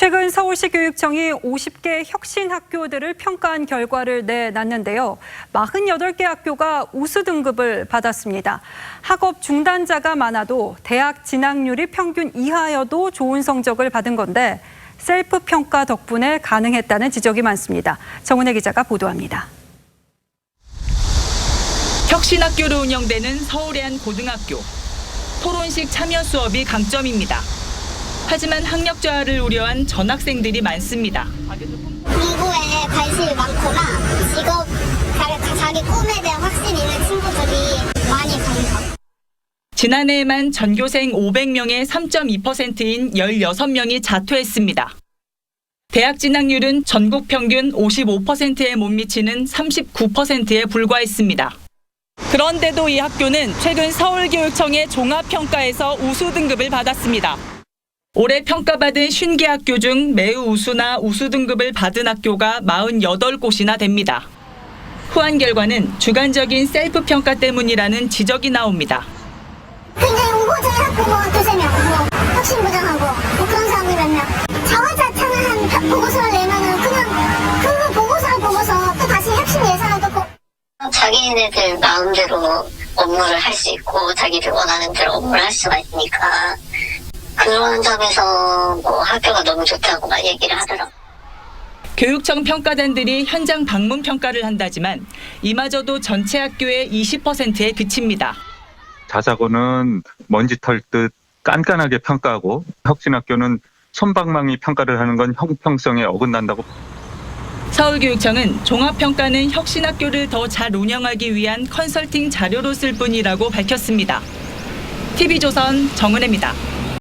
최근 서울시 교육청이 50개 혁신 학교들을 평가한 결과를 내놨는데요. 48개 학교가 우수 등급을 받았습니다. 학업 중단자가 많아도 대학 진학률이 평균 이하여도 좋은 성적을 받은 건데 셀프 평가 덕분에 가능했다는 지적이 많습니다. 정은혜 기자가 보도합니다. 혁신학교로 운영되는 서울의 한 고등학교. 토론식 참여 수업이 강점입니다. 하지만 학력 저하를 우려한 전학생들이 많습니다. 공부에 관심이 많거나 직업, 자기, 꿈에 대한 확신이 있는 친구들이 많이 간다. 지난해에만 전교생 500명의 3.2%인 16명이 자퇴했습니다. 대학 진학률은 전국 평균 55%에 못 미치는 39%에 불과했습니다. 그런데도 이 학교는 최근 서울교육청의 종합평가에서 우수 등급을 받았습니다. 올해 평가받은 50개 학교 중 매우 우수나 우수 등급을 받은 학교가 48곳이나 됩니다. 후한 결과는 주관적인 셀프 평가 때문이라는 지적이 나옵니다. 굉장히 우호적인 학교 뭐 두세 명, 뭐 혁신부장하고 뭐 그런 사람들 몇 명. 자화자찬한 한 보고서를 내면은 그냥 그 보고서를 보고서 또 다시 혁신 예산을 또 고- 자기네들 마음대로 업무를 할 수 있고 자기들 원하는 대로 업무를 할 수가 있으니까 그런 점에서 뭐 학교가 너무 좋다고 막 얘기를 하더라고요. 교육청 평가단들이 현장 방문 평가를 한다지만 이마저도 전체 학교의 20%에 그칩니다. 자사고는 먼지 털 듯 깐깐하게 평가하고 혁신학교는 손방망이 평가를 하는 건 형평성에 어긋난다고 서울교육청은 종합평가는 혁신학교를 더 잘 운영하기 위한 컨설팅 자료로 쓸 뿐이라고 밝혔습니다. TV조선 정은혜입니다.